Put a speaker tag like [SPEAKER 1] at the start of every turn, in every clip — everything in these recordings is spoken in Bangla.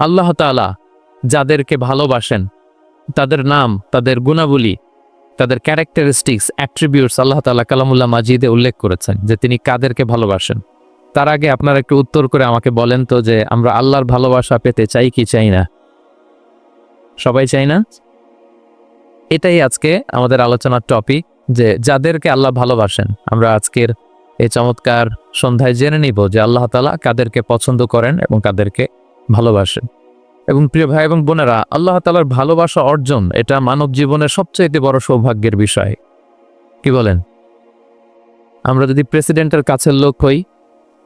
[SPEAKER 1] আল্লাহ তাআলা যাদেরকে ভালোবাসেন, তাদের নাম, তাদের গুণাবলী, তাদের ক্যারেক্টারিস্টিক্স অ্যাট্রিবিউটস আল্লাহ তালা কালামুল্লাহ মাজিদে উল্লেখ করেছেন যে তিনি কাদেরকে ভালোবাসেন। তার আগে আপনারা একটু উত্তর করে আমাকে বলেন তো যে আমরা আল্লাহর ভালোবাসা পেতে চাই কি চাই না? সবাই চাই না? এটাই আজকে আমাদের আলোচনার টপিক যে যাদেরকে আল্লাহ ভালোবাসেন, আমরা আজকের এই চমৎকার সন্ধ্যায় জেনে নিব যে আল্লাহ তালা কাদেরকে পছন্দ করেন এবং কাদেরকে ভালোবাসেন এবং প্রিয় ভাই এবং বোনেরা, আল্লাহ তালার ভালোবাসা অর্জন এটা মানব জীবনের সবচেয়ে বড় সৌভাগ্যের বিষয়। কি বলেন? আমরা যদি প্রেসিডেন্টের কাছের লোক হই,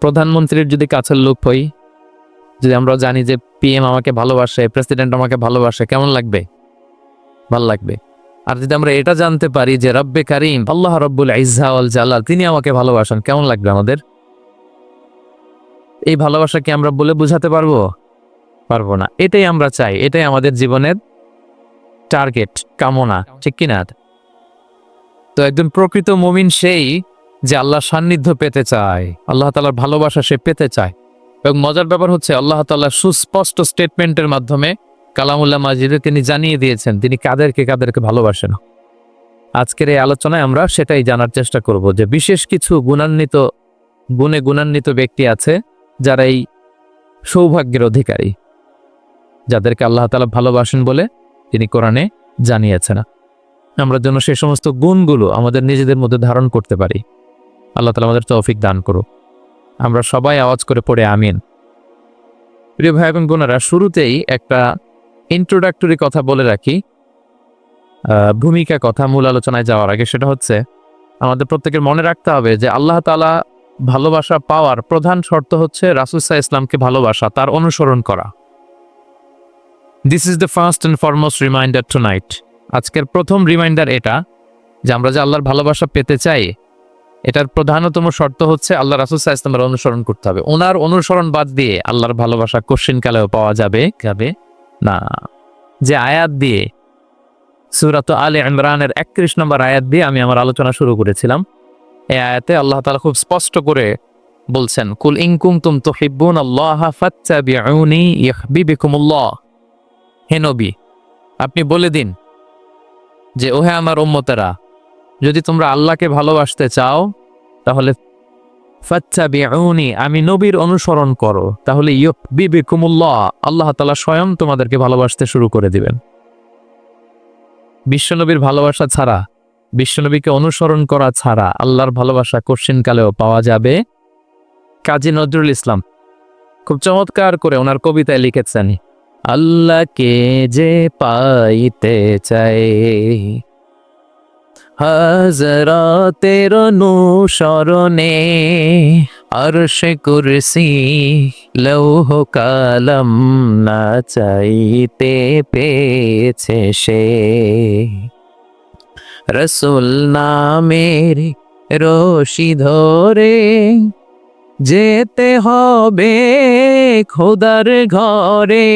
[SPEAKER 1] প্রধানমন্ত্রীর যদি কাছের লোক হই, যদি আমরা জানি যে পিএম আমাকে ভালোবাসে, প্রেসিডেন্ট আমাকে ভালোবাসে, কেমন লাগবে? ভালো লাগবে। আর যদি আমরা এটা জানতে পারি যে রব্বে কারিম, আল্লাহ রব্বুল ইজাউল জালাল, তিনি আমাকে ভালোবাসেন, কেমন লাগবে আমাদের? এই ভালোবাসা কি আমরা বলে বুঝাতে পারব? পারব না। এটাই আমরা চাই। এটাই আমাদের জীবনের টার্গেট কামনা। ঠিক কিনা? তো একজন প্রকৃত মুমিন সেই যে আল্লাহ সান্নিধ্য পেতে চায়। আল্লাহ তালার ভালোবাসা সে পেতে চায়। এবং মজার ব্যাপার হচ্ছে, আল্লাহ তাল্লাহ সুস্পষ্ট স্টেটমেন্টের মাধ্যমে কালামুল্লাহ মাজিদে তিনি জানিয়ে দিয়েছেন, তিনি কাদেরকে কাদেরকে ভালোবাসেন। আজকের এই আলোচনায় আমরা সেটাই জানার চেষ্টা করব যে বিশেষ কিছু গুণান্বিত, গুণে গুণান্বিত ব্যক্তি আছে যারা এই সৌভাগ্যের অধিকারী। যাদেরকে আল্লাহ তালা ভালোবাসেন বলে তিনি কোরআনে জানিয়েছেন। আমরা যেন সে সমস্ত গুণগুলো আমাদের নিজেদের মধ্যে ধারণ করতে পারি। আল্লাহ তালা আমাদের তৌফিক দান করুক। আমরা সবাই আওয়াজ করে পড়ে আমিন। প্রিয় ভাই এবং বোনেরা, শুরুতেই একটা ইন্ট্রোডাক্টরি কথা বলে রাখি। ভূমিকা কথা মূল আলোচনায় যাওয়ার আগে সেটা হচ্ছে, আমাদের প্রত্যেকের মনে রাখতে হবে যে আল্লাহ তালা ভালোবাসা পাওয়ার প্রধান শর্ত হচ্ছে রাসুসাহ ইসলামকে ভালোবাসা, তার অনুসরণ করা। This is the first and foremost reminder tonight আজকের প্রথম রিমাইন্ডার এটা যে আমরা যে আল্লাহর ভালোবাসা পেতে চাই এটার প্রধানতম শর্ত হচ্ছে আল্লাহ রাসুসাহ ইসলামের অনুসরণ করতে হবে। ওনার অনুসরণ বাদ দিয়ে আল্লাহর ভালোবাসা কোশ্চিন কালেও পাওয়া যাবে। যাবে। না। যে আয়াত দিয়ে সুরাত আলে ইমরানের একত্রিশ নম্বর আয়াত দিয়ে আমি আমার আলোচনা শুরু করেছিলাম। এই আয়াতে আল্লাহ তালা খুব স্পষ্ট করে বলছেন কুল ইনকুম তুম তো হিব্বুন আল্লাহ ফাচ্চা ফাত্তাবিউনি ইহবিবিকুমুল্লাহ হে নবী, আপনি বলে দিন যে, ওহে আমার উম্মতেরা, যদি তোমরা আল্লাহকে ভালোবাসতে চাও, তাহলে ফাত্তাবিউনি, আমি নবীর অনুসরণ করো। তাহলে ইয়ুবিবিকুমুল্লাহ আল্লাহ তালা স্বয়ং তোমাদেরকে ভালোবাসতে শুরু করে দিবেন। বিশ্বনবীর ভালোবাসা ছাড়া, বিশ্বনবীকে অনুসরণ করা ছাড়া আল্লাহর ভালোবাসা কঠিনকালেও পাওয়া যাবে। কাজী নজরুল ইসলাম খুব চমৎকার করে ওনার কবিতায় লিখেছেন আল্লাহকে যে পাইতে চাই। হাজরাতের অনুসরণে আরশে কুরসি লৌহ কালম না চাইতে পেয়েছে সে। রসুল নামের রশি ধরে যেতে হবে খোদার ঘরে।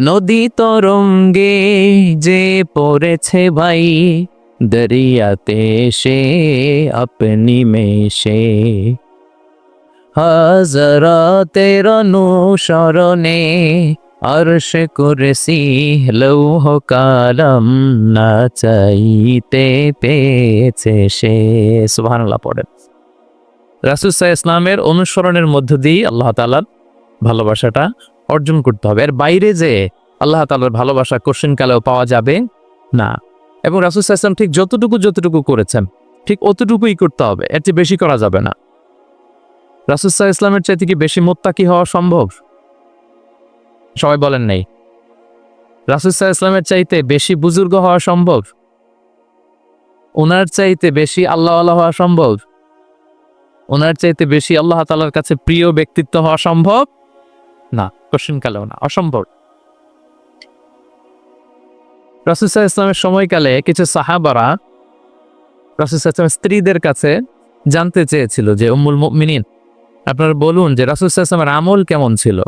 [SPEAKER 1] নদী তরঙ্গে যে পড়েছে ভাই, দরিয়াতে সে আপনি মেশে। হাজরাতের অনুসরণে আরশ কুরসি লৌহ কালম না চাইতে পেয়েছে সে। সুবহানাল্লাহ, পড়েন। রাসুসাহ ইসলামের অনুসরণের মধ্য দিয়ে আল্লাহ তালার ভালোবাসাটা অর্জন করতে হবে। এর বাইরে যে আল্লাহ তালার ভালোবাসা কোশ্চিন কালেও পাওয়া যাবে না। এবং রাসুসাহ ইসলাম ঠিক যতটুকু যতটুকু করেছেন, ঠিক অতটুকুই করতে হবে। এর চেয়ে বেশি করা যাবে না। রাসুসাহ ইসলামের চাইতে কি বেশি মোত্তাকি হওয়া সম্ভব? সবাই বলেন নেই। রাসুসাহ ইসলামের চাইতে বেশি বুজুর্গ হওয়া সম্ভব? ওনার চাইতে বেশি আল্লাহ আল্লাহ হওয়া সম্ভব? ওনার চাইতে বেশি আল্লাহ তালার কাছে প্রিয় ব্যক্তিত্ব হওয়া সম্ভব? না কোশ্চিন কালেও না, অসম্ভব। রাসুসাহ ইসলামের সময়কালে কিছু সাহাবারা রাসুসাহ ইসলামের স্ত্রীদের কাছে জানতে চেয়েছিল যে, উম্মুল মিনিন আপনারা বলুন যে রাসুসাহ ইসলামের আমল কেমন ছিল?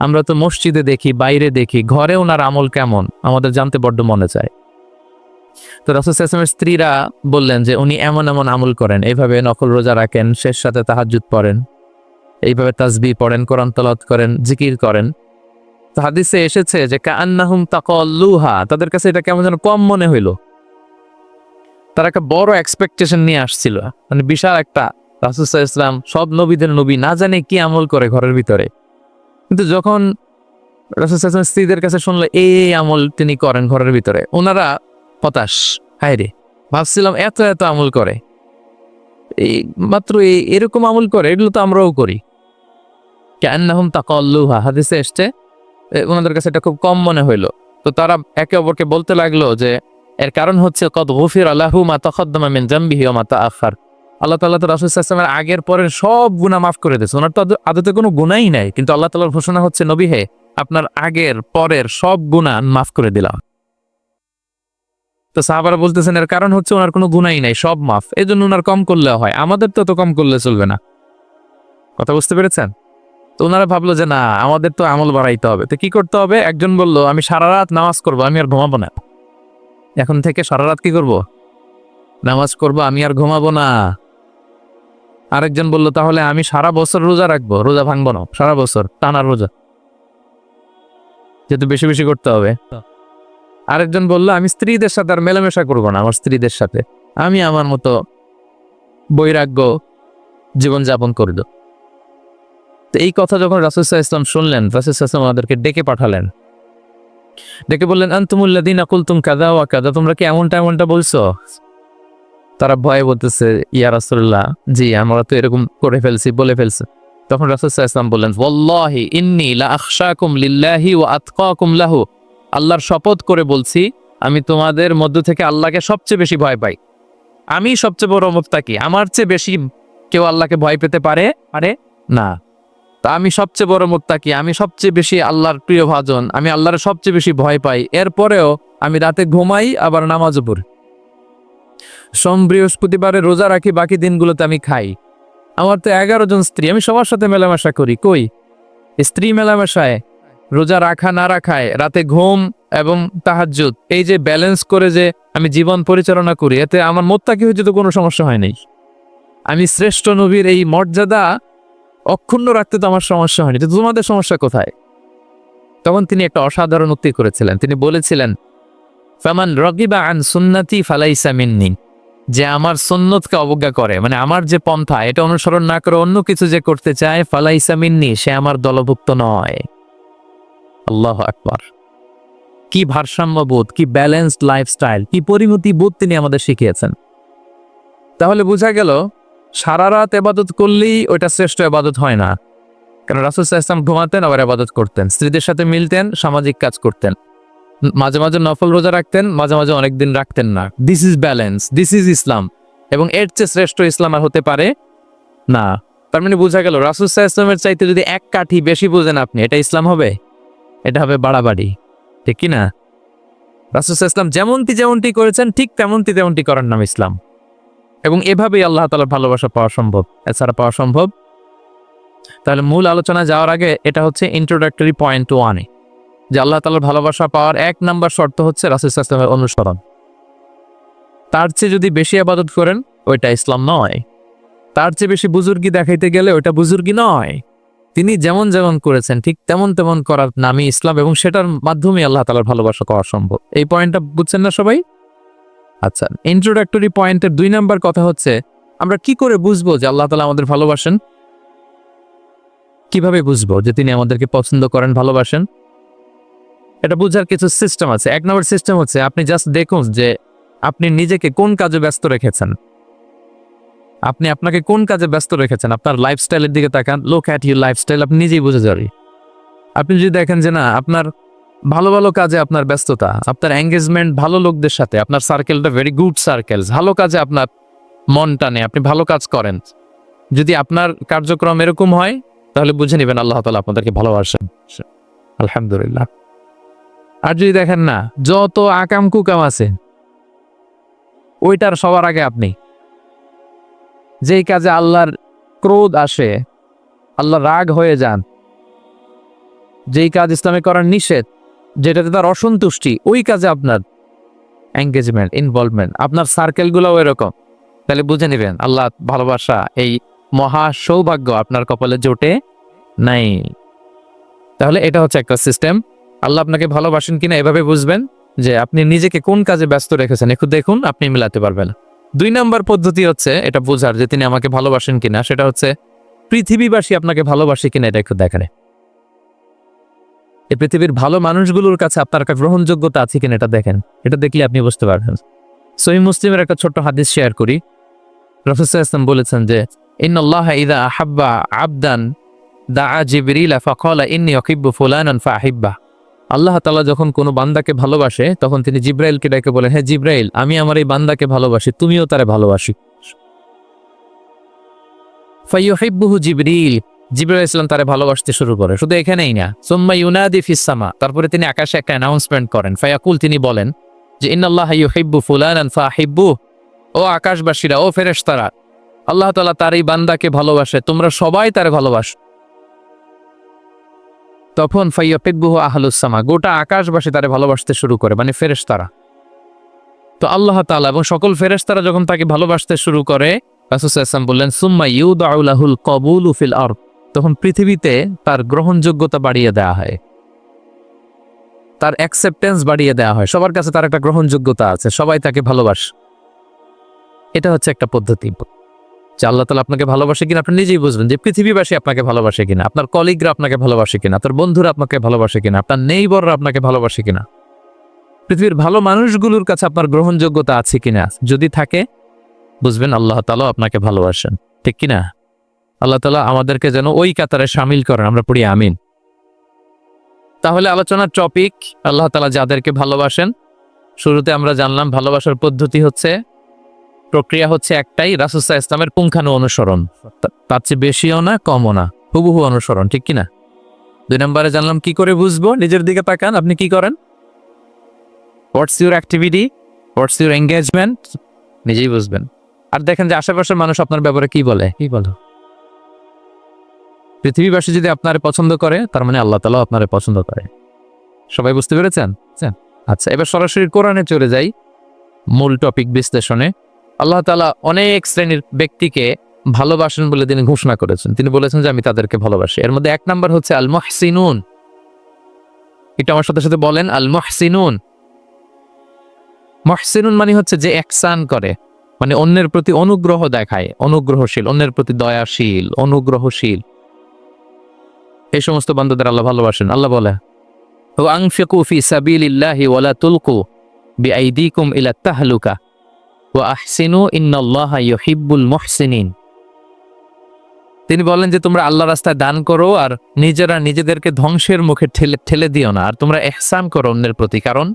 [SPEAKER 1] আমরা তো মসজিদে দেখি, বাইরে দেখি, ঘরে ওনার আমল কেমন? আমাদের জানতে বড্ড মনে চায়। তো রাসুসামের স্ত্রীরা বললেন যে উনি এমন এমন আমল করেন। এইভাবে নকল রোজা রাখেন, শেষ সাথে তাহাজুদ পড়েন, এইভাবে তাজবি পড়েন, কোরআন তলাত করেন, জিকির করেন। তো হাদিসে এসেছে যে কান্নাহুম তাকল্লুহা তাদের কাছে এটা কেমন যেন কম মনে হইল। তারা একটা বড় এক্সপেকটেশন নিয়ে আসছিল। মানে বিশাল একটা রাসুসাহ ইসলাম সব নবীদের নবী না জানে কি আমল করে ঘরের ভিতরে। কিন্তু যখন রাসুসাহ স্ত্রীদের কাছে শুনলো এই আমল তিনি করেন ঘরের ভিতরে। ওনারা হতাশ। হায় রে, ভাবছিলাম এত এত আমল করে। এই মাত্র এরকম আমল করে, এগুলো তো আমরাও করি। কেন্নাহুম তাকল্লুহা, হাদিসে এসছে ওনাদের কাছে এটা খুব কম মনে হইল। তো তারা একে অপরকে বলতে লাগল যে, এর কারণ হচ্ছে, কদ গফির আল্লাহু মা তখদ্দমা মিন জামবিহি ওয়া মা তাআখার। আল্লাহ তাআলা তো রাসূল সাল্লাল্লাহু আগের পরের সব গুনাহ মাফ করে দিয়েছে। ওনার তো আদতে কোনো গুনাহই নাই, কিন্তু আল্লাহ তাআলার ঘোষণা হচ্ছে, নবী হে, আপনার আগের পরের সব গুনাহ মাফ করে দিলাম। তো সাহাবারা বলতেছেন, এর কারণ হচ্ছে ওনার কোনো গুনাই নাই, সব মাফ। এই জন্য ওনার কম করলে হয়, আমাদের তো তো কম করলে চলবে না। কথা বুঝতে পেরেছেন? তো ওনারা ভাবলো যে, না, আমাদের তো আমল বাড়াইতে হবে। তো কি করতে হবে? একজন বলল, আমি সারা রাত নামাজ করব, আমি আর ঘুমাবো না। এখন থেকে সারা রাত কি করব? নামাজ করব, আমি আর ঘুমাবো না। আরেকজন বলল, তাহলে আমি সারা বছর রোজা রাখব, রোজা ভাঙবো না, সারা বছর, টানা রোজা। যেহেতু বেশি বেশি করতে হবে। আরেকজন বলল, আমি স্ত্রীদের সাথে আর মেলামেশা করব না, আমার স্ত্রীদের সাথে। আমি আমার মতো বৈরাগ্য জীবনযাপন করব। তো এই কথা যখন রাসুসাহ ইসলাম শুনলেন রাসুসাহ ইসলাম আমাদেরকে ডেকে পাঠালেন। ডেকে বললেন আন্তমুল্লাদিন আকুলতুম কাদা ওয়া কাদা তোমরা কি এমনটা এমনটা বলছো? তারা ভয়ে বলতেছে, ইয়া রাসুল্লাহ জি, আমরা তো এরকম করে ফেলছি, বলে ফেলছে। তখন রাসুসাহ ইসলাম বললেন, ওয়াল্লাহি ইন্নী লা আখশাকুম লিল্লাহি ওয়া আতকাকুম লাহু। আল্লাহর শপথ করে বলছি, আমি তোমাদের মধ্য থেকে আল্লাহকে সবচেয়ে বেশি ভয় পাই। আমি সবচেয়ে বড় মুক্তাকি আমার চেয়ে বেশি কেউ আল্লাহকে ভয় পেতে পারে? আরে না। তা আমি সবচেয়ে বড় মুক্তাকি আমি সবচেয়ে বেশি আল্লাহর প্রিয় ভাজন, আমি আল্লাহর সবচেয়ে বেশি ভয় পাই। এরপরেও আমি রাতে ঘুমাই, আবার নামাজও পড়ি। সোম বৃহস্পতিবারে রোজা রাখি, বাকি দিনগুলোতে আমি খাই। আমার তো এগারো জন স্ত্রী, আমি সবার সাথে মেলামেশা করি। কই? স্ত্রী মেলামেশায় রোজা রাখা না রাখায়, রাতে ঘুম এবং তাহাজ্জুদ, এই যে ব্যালেন্স করে যে আমি জীবন পরিচালনা করি, এতে আমার মোত্তাকি হয়েছে তো কোনো সমস্যা হয় নাই। আমি শ্রেষ্ঠ নবীর এই মর্যাদা অক্ষুণ্ণ রাখতে তো আমার সমস্যা হয়নি। তো তোমাদের সমস্যা কোথায়? তখন তিনি একটা অসাধারণ উক্তি করেছিলেন। তিনি বলেছিলেন, ফামান রগিবা আন সুন্নাতি ফালাইসা মিন্নি যে আমার সুন্নতকে অবজ্ঞা করে। মানে আমার যে পন্থা, এটা অনুসরণ না করে অন্য কিছু যে করতে চায়, ফালাইসা মিন্নি, সে আমার দলভুক্ত নয়। আল্লাহ আকবার। কি ভারসাম্যবোধ কি ব্যালেন্সড লাইফস্টাইল কি পরিমতি বোধ তিনি আমাদের শিখিয়েছেন। তাহলে বোঝা গেল, সারা রাত এবাদত করলেই ওইটা শ্রেষ্ঠ এবাদত হয় না। কারণ রাসুল ইসলাম ঘুমাতেন, আবার এবাদত করতেন। স্ত্রীদের সাথে মিলতেন, সামাজিক কাজ করতেন। মাঝে মাঝে নফল রোজা রাখতেন, মাঝে মাঝে অনেক দিন রাখতেন না। This is balance this is Islam এবং এর চেয়ে শ্রেষ্ঠ ইসলাম আর হতে পারে না। তার মানে বোঝা গেল, রাসুল ইসলামের চাইতে যদি এক কাঠি বেশি বোঝেন আপনি, এটা ইসলাম হবে? এটা হবে বাড়াবাড়ি, ঠিক কি না রাসুল ইসলাম যেমনটি যেমনটি করেছেন, ঠিক তেমনটি তেমনটি করার নাম ইসলাম। এবং এভাবেই আল্লাহ তালার ভালোবাসা পাওয়া সম্ভব, এছাড়া পাওয়া সম্ভব। তাহলে মূল আলোচনা যাওয়ার আগে এটা হচ্ছে ইন্ট্রোডাক্টরি পয়েন্ট ওয়ানে যে আল্লাহ তালার ভালোবাসা পাওয়ার এক নাম্বার শর্ত হচ্ছে রাসুল ইসলামের অনুসরণ। তার চেয়ে যদি বেশি আবাদত করেন, ওইটা ইসলাম নয়। তার চেয়ে বেশি বুজুর্গি দেখাইতে গেলে ওইটা বুজুর্গি নয়। তিনি যেমন যেমন করেছেন, ঠিক তেমন তেমন করার নামই ইসলাম এবং সেটার মাধ্যমে আল্লাহ তালার ভালোবাসা করা সম্ভব। এই পয়েন্টটা বুঝছেন না সবাই? আচ্ছা ইন্ট্রোডাক্টরি পয়েন্টের দুই নাম্বার কথা হচ্ছে, আমরা কি করে বুঝব যে আল্লাহ তালা আমাদের ভালোবাসেন? কীভাবে বুঝব যে তিনি আমাদেরকে পছন্দ করেন, ভালোবাসেন? এটা বুঝার কিছু সিস্টেম আছে। এক নম্বর সিস্টেম হচ্ছে, আপনি জাস্ট দেখুন যে আপনি নিজেকে কোন কাজে ব্যস্ত রেখেছেন। আপনি আপনাকে কোন কাজে ব্যস্ত রেখেছেন? আপনার লাইফস্টাইলের দিকে তাকান। লোক অ্যাট ইউর লাইফস্টাইল আপনি নিজেই বুঝে যাবেন আপনি যদি দেখেন যে না, আপনার ভালো ভালো কাজে আপনার ব্যস্ততা, আপনার এঙ্গেজমেন্ট ভালো লোকদের সাথে, আপনার সার্কেলটা ভেরি গুড সার্কেল ভালো কাজে আপনার মন টানে, আপনি ভালো কাজ করেন। যদি আপনার কার্যক্রম এরকম হয়, তাহলে বুঝে নেবেন আল্লাহ তালা আপনাদেরকে ভালোবাসেন। আলহামদুলিল্লাহ। আর যদি দেখেন না, যত আকাম কুকাম আছে, ওইটার সবার আগে আপনি। যেই কাজে আল্লাহর ক্রোধ আসে, আল্লাহ রাগ হয়ে যান। যেই কাজ ইসলামে করার নিষেধ, যেটাতে তার অসন্তুষ্টি, ওই কাজে আপনার এঙ্গেজমেন্ট ইনভলভমেন্ট আপনার সার্কেলগুলোও এরকম। তাহলে বুঝে নেবেন আল্লাহ ভালোবাসা এই মহা সৌভাগ্য আপনার কপালে জোটে নাই। তাহলে এটা হচ্ছে একটা সিস্টেম আল্লাহ আপনাকে ভালোবাসেন কিনা এভাবে বুঝবেন যে আপনি নিজেকে কোন কাজে ব্যস্ত রেখেছেন, একটু দেখুন, আপনি মিলাতে পারবেন। দুই নাম্বার পদ্ধতি হচ্ছে, এটা বোঝার যে তিনি আমাকে ভালোবাসেন কিনা, সেটা হচ্ছে পৃথিবীবাসী আপনাকে ভালোবাসে কিনা, এটা একটু দেখেন। এই পৃথিবীর ভালো মানুষগুলোর কাছে আপনার গ্রহণযোগ্যতা আছে কিনা, এটা দেখেন। এটা দেখলে আপনি বুঝতে পারবেন। সহি মুসলিমের একটা ছোট্ট হাদিস শেয়ার করি। রফিসা ইসলাম বলেছেন যে, ইন্নাল্লাহ ইদা আহাব্বা আবদান দা জিবরিলা ফাকালা ইন্নি অকিব্বু ফুলানান ফাহিব্বা আল্লাহ তাআলা যখন কোনো বান্দাকে ভালোবাসে, তখন তিনি জিব্রাইলকে ডেকে বলেন হ্যাঁ জিব্রাইল, আমি আমার এই বান্দাকে ভালোবাসি, তুমিও তারে ভালোবাসি। ফাইয়ুহিব্বুহু জিবরিল, জিব্রাইল ইসলাম তারে ভালোবাসতে শুরু করে। শুধু এখানেই না, সুম্মা ইউনাদি ফিস সামা, তারপরে তিনি আকাশে একটা অ্যানাউন্সমেন্ট করেন। ফায়াকুল তিনি বলেন যে, ইন্নাল্লাহ ইউহিব্বু ফুলানান ফাহিব্বু, ও আকাশবাসীরা, ও ফেরেশতারা, আল্লাহ তালা তার এই বান্দাকে ভালোবাসে, তোমরা সবাই তারে ভালোবাসো। তখন ফাইয়াপিব্বুহু আহলুসামা গোটা আকাশবাসী তারে ভালোবাসতে শুরু করে মানে ফেরেশতারা। তো আল্লাহ তাআলা এবং সকল ফেরেশতারা যখন তাকে ভালোবাসতে শুরু করে, রাসূল বললেন সুম্মা ইউদাউলাহুল কবুলু ফিল আরদ তখন পৃথিবীতে তার গ্রহণযোগ্যতা বাড়িয়ে দেওয়া হয়। তার অ্যাকসেপ্টেন্স বাড়িয়ে দেওয়া হয়। সবার কাছে তার একটা গ্রহণযোগ্যতা আছে, সবাই তাকে ভালোবাসে। এটা হচ্ছে একটা পদ্ধতি। যে আল্লাহ তালা আপনাকে ভালোবাসে কিনা আপনি নিজেই বুঝবেন যে পৃথিবীবাসী আপনাকে ভালোবাসে কিনা, আপনার কলিগরা আপনাকে ভালোবাসে কিনা, আপনার বন্ধুরা আপনাকে ভালোবাসে কিনা, আপনার নেইবররা আপনাকে ভালোবাসে কিনা। পৃথিবীর ভালো মানুষগুলোর কাছে আপনার গ্রহণযোগ্যতা আছে কিনা? যদি থাকে, বুঝবেন আল্লাহ তালা আপনাকে ভালোবাসেন। ঠিক কিনা? আল্লাহ তালা আমাদেরকে যেন ওই কাতারে সামিল করেন, আমরা পড়ি আমিন। তাহলে আলোচনার টপিক আল্লাহ তালা যাদেরকে ভালোবাসেন, শুরুতে আমরা জানলাম ভালোবাসার পদ্ধতি হচ্ছে প্রক্রিয়া হচ্ছে একটাই রাসুসা ইসলামের পুঙ্খানু অনুসরণ। তার চেয়ে বেশিও না, কমও না, হুবহু অনুসরণ, ঠিক কিনা? দুই নম্বরে জানলাম, কি করে বুঝব? নিজের দিকে তাকান, আপনি কি করেন? What's your activity what's your engagement নিজেই বুঝবেন। আর দেখেন যে আশেপাশের মানুষ আপনার ব্যাপারে কি বলে? কি বলো? পৃথিবীবাসী যদি আপনারে পছন্দ করে, তার মানে আল্লাহ তালাও আপনারে পছন্দ করে। সবাই বুঝতে পেরেছেন। আচ্ছা এবার সরাসরি কোরআনে চলে যাই, মূল টপিক বিশ্লেষণে। আল্লাহ তালা অনেক শ্রেণির ব্যক্তিকে ভালোবাসেন বলে তিনি ঘোষণা করেছেন। তিনি বলেছেন যে, আমি তাদেরকে ভালোবাসি। এর মধ্যে এক নাম্বার হচ্ছে আল মহসিনুন এটা আমার সাথে সাথে বলেন আল মহসিনুন মহসিনুন মানে হচ্ছে যে একসান করে মানে অন্যের প্রতি অনুগ্রহ দেখায়, অনুগ্রহশীল, অন্যের প্রতি দয়াশীল, অনুগ্রহশীল। এই সমস্ত বান্ধবদের আল্লাহ ভালোবাসেন। আল্লাহ বলে ও আংফিকু ফি সাবিলিল্লাহি ওয়ালা তুলকু বিআইদিকুম ইলা তাহলুকা। আহসিনু ইন্নাল্লাহা ইউহিব্বুল মুহসিনিন। তিনি বলেন যে, তোমরা আল্লাহ রাস্তায় দান করো আর নিজেরা নিজেদেরকে ধ্বংসের মুখে ঠেলে ঠেলে দিও না। আর তোমরা এহসান করো অন্যের প্রতি। কারণ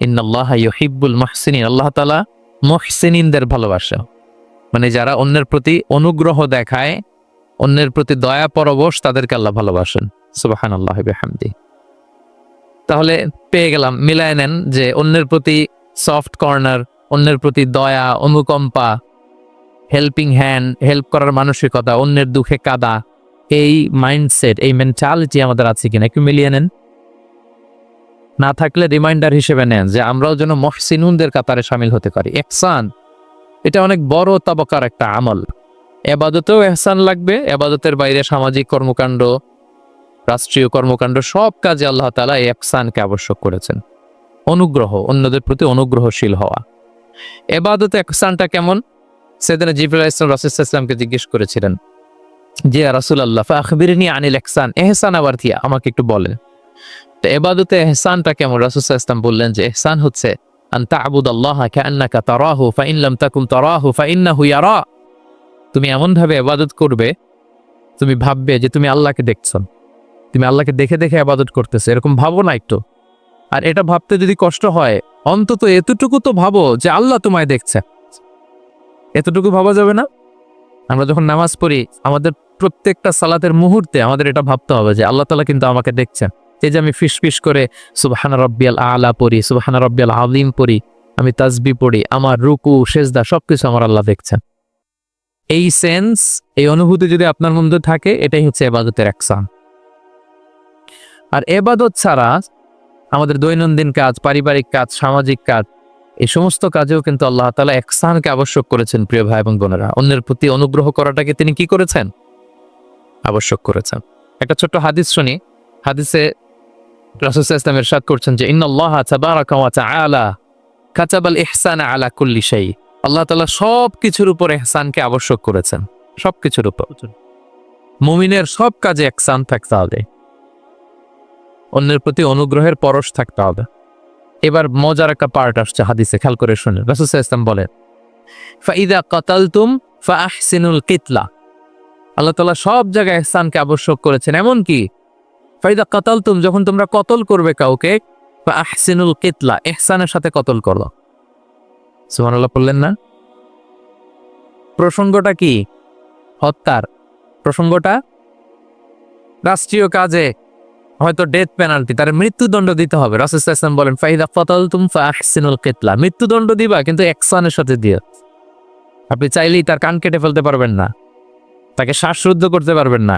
[SPEAKER 1] ইন্নাল্লাহা ইউহিব্বুল মুহসিনিন। আল্লাহ তাআলা মুহসিনিনদের ভালোবাসে। মানে যারা অন্যের প্রতি অনুগ্রহ দেখায়, অন্যের প্রতি দয়া পরবশ তাদেরকে আল্লাহ ভালোবাসেন। সুবাহান আল্লাহ তাহলে পেয়ে গেলাম। মিলায় নেন যে, অন্যের প্রতি সফট কর্নার অন্যের প্রতি দয়া, অনুকম্পা হেল্পিং হ্যান্ড হেল্প করার মানসিকতা, অন্যের দুঃখে কাদা, এই মাইন্ডসেট এই মেন্টালিটি আমাদের আছে কিনা? একটু মিলিয়ে নেন। না থাকলে রিমাইন্ডার হিসেবে নেন যে আমরাও যেন মহসিনুনদের কাতারে সামিল হতে পারি। এহসান, এটা অনেক বড় তাবকার একটা আমল। এবাদতেও এহসান লাগবে, এবাদতের বাইরে সামাজিক কর্মকাণ্ড, রাষ্ট্রীয় কর্মকাণ্ড, সব কাজে আল্লাহ তালা এহসানকে আবশ্যক করেছেন। অনুগ্রহ, অন্যদের প্রতি অনুগ্রহশীল হওয়া। এবাদতে এহসানটা কেমন? সেদিন জিবুল ইসলাম রাসুল ইসলামকে জিজ্ঞেস করেছিলেন, যে রাসুল আল্লাহ আখবিরনি আনিল এহসান এহসান আবার কি? আমাকে একটু বলেন। তো এবাদতে এহসানটা কেমন? রাসুল ইসলাম বললেন যে, এহসান হচ্ছে তুমি এমন ভাবে ইবাদত করবে, তুমি ভাববে যে তুমি আল্লাহকে দেখছ। তুমি আল্লাহকে দেখে দেখে ইবাদত করতেছো। এরকম ভাবো না একটু। আর এটা ভাবতে যদি কষ্ট হয়, অন্তত এতটুকু তো ভাবো যে আল্লাহ তোমায় দেখছে। এতটুকু ভাবা যাবে না? আমরা যখন নামাজ পড়ি, আমাদের প্রত্যেকটা সালাতের মুহূর্তে আমাদের এটা ভাবতে হবে যে আল্লাহ তালা কিন্তু আমাকে দেখছেন। এই যে আমি ফিস ফিস করে সুবহানা রব্বিয়াল আলা পড়ি, সুবহানা রব্বিয়াল আলিম পড়ি, আমি তাজবি পড়ি, আমার রুকু, সেজদা, সবকিছু আমার আল্লাহ দেখছেন। এই সেন্স, এই অনুভূতি যদি আপনার মধ্যে থাকে, এটাই হচ্ছে এবাদতের একসান আর এবাদত ছাড়া আমাদের দৈনন্দিন কাজ, পারিবারিক কাজ, সামাজিক কাজ, এই সমস্ত কাজেও কিন্তু আল্লাহ তালা একসানকে আবশ্যক করেছেন, প্রিয় ভাই এবং বোনেরা। অন্যের প্রতি অনুগ্রহ করাটাকে তিনি কি করেছেন? আবশ্যক করেছেন। একটা ছোট্ট হাদিস শুনি। হাদিসে রাসূল ইসলামের সাদ করছেন যে ওয়া তাআলা কাতাবাল ইহসানা আলা কুল্লি শাই। আল্লাহ তাআলা সব কিছুর উপর ইহসানকে আবশ্যক করেছেন। সব কিছুর উপর। মুমিনের সব কাজে ইহসান থাকতে হবে। অন্যের প্রতি অনুগ্রহের পরশ থাকতে হবে। এবার মজার একটা পার্ট আসছে হাদিসে, খেয়াল করে শুনে রাসূল ইসলাম বলেন, ফাইদা কাতালতুম ফা আহসিনুল কিতলা। আল্লাহ তাআলা সব জায়গায় ইহসানকে আবশ্যক করেছেন। এমন কি? ফাইদা কাতালতুম, যখন তোমরা কতল করবে কাউকে বা আহসিনুল কিতলা, এহসানের সাথে কতল করো। সুবহানাল্লাহ বললেন না। প্রসঙ্গটা কি? হত্যার। প্রসঙ্গটা? রাষ্ট্রীয় কাজে হয়তো ডেথ পেনাল্টি তার মৃত্যুদণ্ড দিতে হবে। রাসূল ইসলাম বলেন, ফাইদা কাতালতুম ফা আহসিনুল কিতলা। মৃত্যুদণ্ড দিবা, কিন্তু ইহসানের সাথে দিও। আপনি চাইলেই তার কান কেটে ফেলতে পারবেন না। তাকে শ্বাসরুদ্ধ করতে পারবেন না।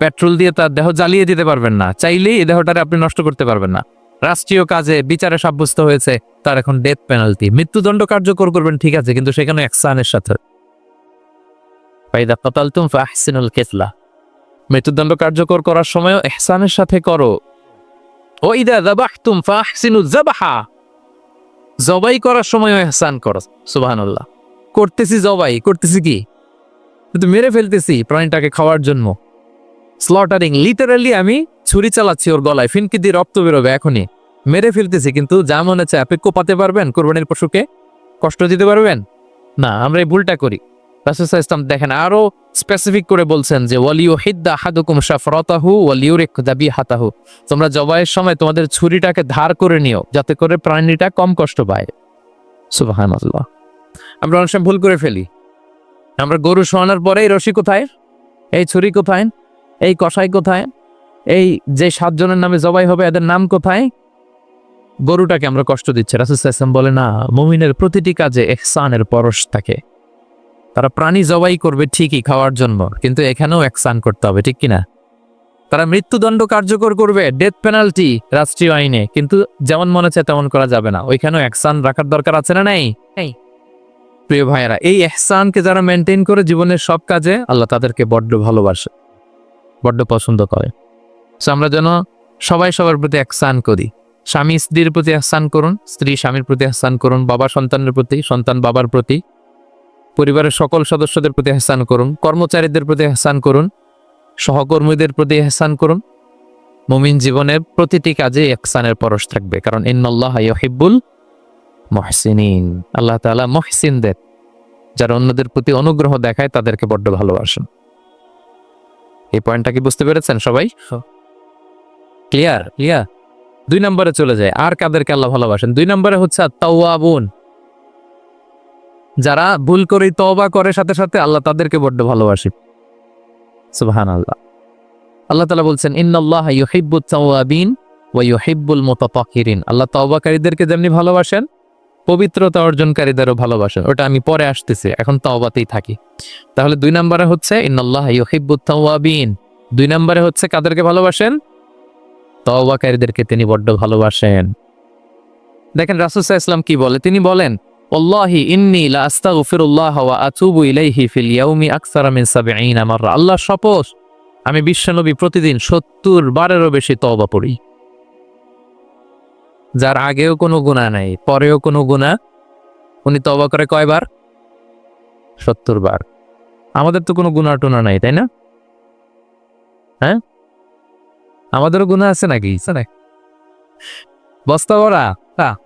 [SPEAKER 1] পেট্রোল দিয়ে তার দেহ জ্বালিয়ে দিতে পারবেন না। চাইলেই এই দেহটারে আপনি নষ্ট করতে পারবেন না। রাষ্ট্রীয় কাজে বিচারে সাব্যস্ত হয়েছে, তার এখন ডেথ পেনাল্টি মৃত্যুদণ্ড কার্যকর করবেন, ঠিক আছে, কিন্তু সেখানে একসানের সাথে। ফাইদা কাতালতুম ফাহসিনুল কিতলা। মৃত্যুদণ্ড কার্যকর করার সময় এহসানের সাথে করো। জবাই করার সময় এহসান করো, সুবহানাল্লাহ। করতেছি জবাই, করতেছি কি? কিন্তু মেরে ফেলতেছি প্রাণীটাকে খাওয়ার জন্য। স্লটারিং লিটারালি আমি ছুরি চালাচ্ছি ওর গলায়, ফিনকি দিয়ে রক্ত বেরোবে এখনই। মেরে ফেলতেছি, কিন্তু যা মনে চায় আপনি কোপাতে পারবেন? কোরবানির পশুকে কষ্ট দিতে পারবেন? না, আমরা এই ভুলটা করি। রাসূল ইসলাম দেখেন, আরও স্পেসিফিক করে বলছেন যে ওয়ালিউ হিদ্দা হাদুকুম শাফরাতাহু ওয়ালিউরিক দাবিহাতাহু। তোমরা জবাইয়ের সময় তোমাদের ছুরিটাকে ধার করে নিও, যাতে করে প্রাণীটা কম কষ্ট পায়। সুবহানাল্লাহ। আমরা অনেক সময় ভুল করে ফেলি। আমরা গরু শোয়ানোর পরে এই রশি কোথায়? এই ছুরি কোথায়? এই কষাই কোথায়? এই যে সাতজনের নামে জবাই হবে, এদের নাম কোথায়? গরুটাকে আমরা কষ্ট দিচ্ছি। রাসুসাম বলে, না, মুমিনের প্রতিটি কাজে এহসানের পরশ থাকে। তারা প্রাণী জবাই করবে ঠিকই খাওয়ার জন্য কিন্তু এখানেও এহসান করতে হবে ঠিক কিনা? তারা মৃত্যুদণ্ড কার্যকর করবে ডেথ পেনাল্টি রাষ্ট্রীয় আইনে কিন্তু যেমন মনে হচ্ছে তেমন করা যাবে না। ওইখানেও এহসান রাখার দরকার আছে না নাই? প্রিয় ভাইয়েরা এই এহসানকে যারা মেনটেন করে জীবনের সব কাজে আল্লাহ তাদেরকে বড্ড ভালোবাসে বড্ড পছন্দ করে। সো আমরা যেন সবাই সবার প্রতি এহসান করি। স্বামী স্ত্রীর প্রতি এহসান করুন স্ত্রী স্বামীর প্রতি এহসান করুন বাবা সন্তানের প্রতি সন্তান বাবার প্রতি। পরিবারের সকল সদস্যদের প্রতি এহসান করুন কর্মচারীদের প্রতি এহসান করুন সহকর্মীদের প্রতি এহসান করুন। মুমিন জীবনের প্রতিটি কাজে এহসানের পরশ থাকবে কারণ ইন্নাল্লাহ ইউহিব্বুল মহসিনিন। আল্লাহ তাআলা মহসিনদের যারা অন্যদের প্রতি অনুগ্রহ দেখায় তাদেরকে বড্ড ভালোবাসেন। এই পয়েন্টটা কি বুঝতে পেরেছেন সবাই? ক্লিয়ার? ক্লিয়ার। দুই নম্বরে চলে যায় আর কাদেরকে আল্লাহ ভালোবাসেন? দুই নম্বরে হচ্ছে তাওয়াবুন যারা ভুল করে তওবা করে সাথে সাথে আল্লাহ তাদেরকে বড্ড ভালোবাসে। সুবহানাল্লাহ। আল্লাহ তালা বলছেন, ইন্নাল্লাহ ইউহিব্বুত তাওয়াবিন ওয়া ইউহিব্বুল মুতাতাহহিরিন আল্লাহ তওবাকারীদেরকে যেমনি ভালোবাসেন, পবিত্রতা অর্জনকারীদেরও ভালোবাসেন। ওটা আমি পরে আসতেছি, এখন তওবাতেই থাকি। তাহলে দুই নম্বরে হচ্ছে, ইন্নাল্লাহ ইউহিব্বুত তাওয়াবিন। দুই নম্বরে হচ্ছে, কাদেরকে ভালোবাসেন? তওবাকারীদেরকে তিনি বড্ড ভালোবাসেন। দেখেন রাসূল ইসলাম কি বলে? তিনি বলেন ওয়াল্লাহি ইন্নী লা আস্তাগফিরুল্লাহ ওয়া আতুবু ইলাইহি ফিল ইয়াউমি আকসারা মিন 70 মাররা। আল্লাহ শপথ আমি বিশ্বনবী প্রতিদিন 70 বারেরও বেশি তওবা পড়ি। যার আগেও কোনো গুনাহ নাই, পরেও কোনো গুনাহ? উনি তওবা করে কয়বার? সত্তর বার। আমাদের তো কোনো গুনাহ টুনা নাই, তাই না? হ্যাঁ? আমাদেরও গুনাহ আছে নাকি? বস্তা ভরা? তা।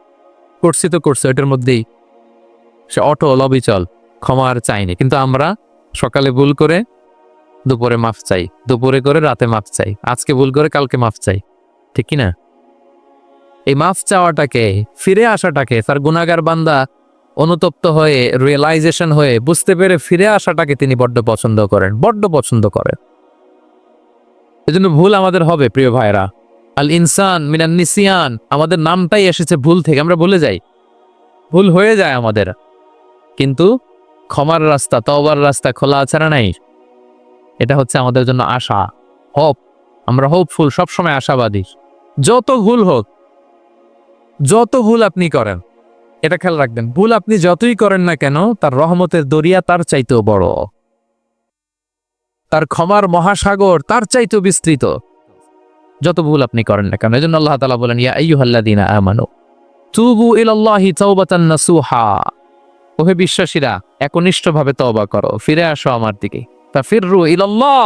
[SPEAKER 1] করছি তো করছে এটার মধ্যেই। সে অটো লবি চল, ক্ষমা আর চাইনি কিন্তু আমরা সকালে ভুল করে দুপুরে মাফ চাই, দুপুরে করে রাতে মাফ চাই, আজকে ভুল করে কালকে মাফ চাই, ঠিক না? এই মাফ চাওয়াটাকে, ফিরে আসাটাকে, তার গুনাগার বান্দা অনুতপ্ত হয়ে রিয়েলাইজেশন হয়ে, বুঝতে পেরে ফিরে আসাটাকে তিনি বড্ড পছন্দ করেন, বড্ড পছন্দ করেন। এজন্য ভুল আমাদের হবে, প্রিয় ভাইরা আল ইনসান মিনান নিসিয়ান, আমাদের নামটাই এসেছে ভুল থেকে, আমরা ভুলে যাই। ভুল হয়ে যায় আমাদের। কিন্তু ক্ষমার রাস্তা, তওবার রাস্তা খোলা আছে না নাই? এটা হচ্ছে আমাদের জন্য আশা হোপ আমরা হোপফুল সবসময় আশাবাদী। যত ভুল হোক, যত ভুল আপনি করেন, এটা খেয়াল রাখবেন, ভুল আপনি যতই করেন না কেন, তার রহমতের দরিয়া তার চাইতেও বড়। তার ক্ষমার মহাসাগর তার চাইতেও বিস্তৃত। যত ভুল আপনি করেন না কেন? এজন্য আল্লাহ তালা বলেন, ইয়া আইয়ুহাল্লাযীনা আমানু, তুবু ইলাল্লাহি তাওবাতান নাসুহা। ওহে বিশ্বাসীরা, একনিষ্ঠভাবে তওবা করো, ফিরে আসো আমার দিকে। ফাফিররু ইলাল্লাহ।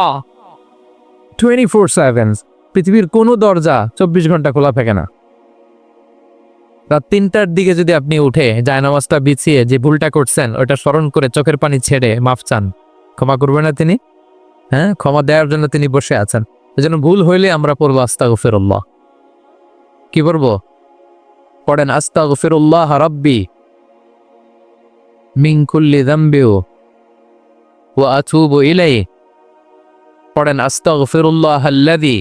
[SPEAKER 1] 24/7 পৃথিবীর কোনো দরজা চব্বিশ ঘণ্টা খোলা থাকে না। রাত তিনটার দিকে যদি আপনি উঠে জায়নামাজটা বিছিয়ে যে ভুলটা করছেন, ওটা স্মরণ করে চোখের পানি ছেড়ে মাফ চান। ক্ষমা করবে না তিনি? হ্যাঁ ক্ষমা দেওয়ার জন্য তিনি বসে আছেন। এজন্য ভুল হইলে আমরা পড়ব আস্তা গফিরুল্লাহ কি পড়ব? পড়েন আস্তা গফিরুল্লাহ রাব্বি মিন কুল্লি যামবিও ওয়া আতুবু ইলাইহি। পড়েন আস্তা গফিরুল্লাহ আল্লাযী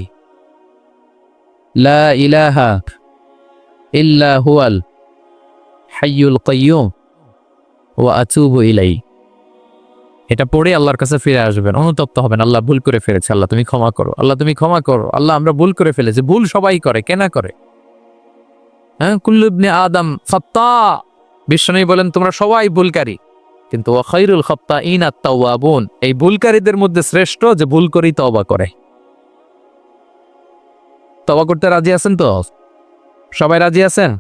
[SPEAKER 1] লা ইলাহা ইল্লা হুয়াল হাইয়ুল কাইয়ুম ওয়া আতুবু ইলাইহি। এটা পড়ে আল্লাহর কাছে ফিরে আসবেন, অনুতপ্ত হবেন, আল্লাহ ভুল করে ফেলেছে, আল্লাহ তুমি ক্ষমা করো, আল্লাহ তুমি ক্ষমা করো, আল্লাহ আমরা ভুল করে ফেলেছি, ভুল সবাই করে কেনা করে? হ্যাঁ কুল্লুবনে আদম সত্তা বিশ্বনবী বলেন, তোমরা সবাই ভুলকারী। কিন্তু খাইরুল খপ্তা ইন আত্মাউয়াবুন এই ভুলকারীদের মধ্যে শ্রেষ্ঠ যে ভুল করেই তওবা করে। তবা করতে রাজি আছেন তো? সবাই রাজি আছেন?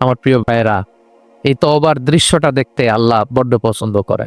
[SPEAKER 1] আমার প্রিয় ভাইয়েরা, এই তওবার দৃশ্যটা দেখতে আল্লাহ বড্ড পছন্দ করে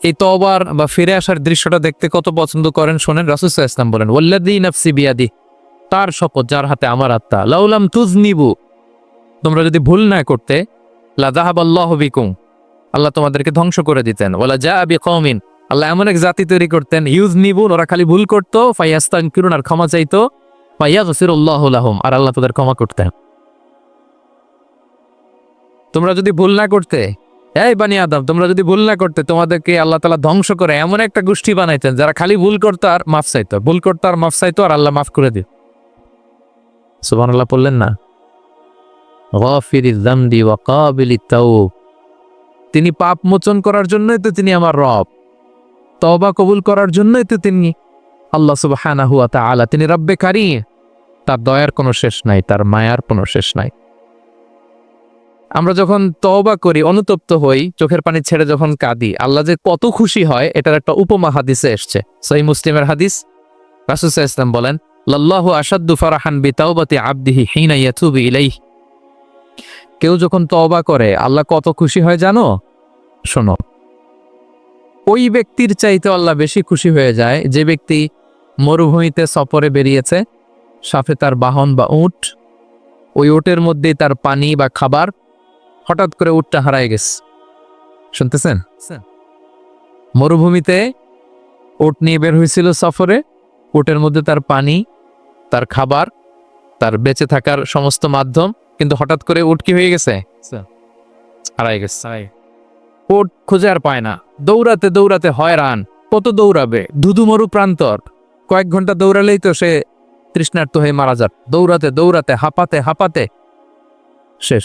[SPEAKER 1] এই তবার বা ফিরে আসার দৃশ্যটা দেখতে কত পছন্দ করেন শোনেন রাসুসাহ ইসলাম বলেন ওল্লাদি নাফসি বিয়াদি তার শপথ, যার হাতে আমার আত্মা। লাউলাম তুজনিবু তোমরা যদি ভুল না করতে লাদাহাব আল্লাহ বিকুম আল্লাহ তোমাদেরকে ধ্বংস করে দিতেন। ওলা যা আবি কৌমিন আল্লাহ এমন এক জাতি তৈরি করতেন ইউজ নিবুন ওরা খালি ভুল করতো ফাইয়াস্তান কিরুন আর ক্ষমা চাইতো ফাইয়া গসির উল্লাহ আর আল্লাহ তাদের ক্ষমা করতেন। তোমরা যদি ভুল না করতে এই বানি আদম, তোমরা যদি ভুল না করতে, তোমাদেরকে আল্লাহ তালা ধ্বংস করে এমন একটা গোষ্ঠী বানাইতেন যারা খালি ভুল করতো আর মাফ চাইতো। ভুল করতো আর মাফ চাইতো আর আল্লাহ মাফ করে দিত। সুবান আল্লাহ বললেন না তিনি পাপ মোচন করার জন্যই তো তিনি আমার রব। তওবা কবুল করার জন্যই তো তিনি আল্লাহ সুবহানাহু ওয়া তাআলা। তিনি রব্বে কারি তার দয়ার কোনো শেষ নাই, তার মায়ার কোনো শেষ নাই। আমরা যখন তওবা করি, অনুতপ্ত হই, চোখের পানি ছেড়ে যখন কাঁদি, আল্লাহ যে কত খুশি হয়, এটার একটা উপমা হাদিসে এসছে। সহি মুসলিমের হাদিস। রাসুসাহ ইসলাম বলেন, লাল্লাহু আসাদ্দু ফারাহান বি তাওবাতি আবদিহি হিনা ইয়াতুবু ইলাইহি। কেউ যখন তওবা করে, আল্লাহ কত খুশি হয় জানো? শোনো। ওই ব্যক্তির চাইতে আল্লাহ বেশি খুশি হয়ে যায়, যে ব্যক্তি মরুভূমিতে সফরে বেরিয়েছে, সাথে তার বাহন বা উট, ওই উটের মধ্যে তার পানি বা খাবার হঠাৎ করে উটটা হারায় গেছে। শুনতেছেন? মরুভূমিতে উট নিয়ে বের হয়েছিল সফরে। উটের মধ্যে তার পানি তার খাবার তার বেঁচে থাকার সমস্ত মাধ্যম কিন্তু হঠাৎ করে উট কি হয়ে গেছে? হারাই গেছে। উট খুঁজে আর পায় না। দৌড়াতে দৌড়াতে হয়রান। কত দৌড়াবে? ধুধু মরু প্রান্তর। কয়েক ঘণ্টা দৌড়ালেই তো সে তৃষ্ণার্ত হয়ে মারা যাক দৌড়াতে দৌড়াতে হাঁপাতে হাঁপাতে। শেষ।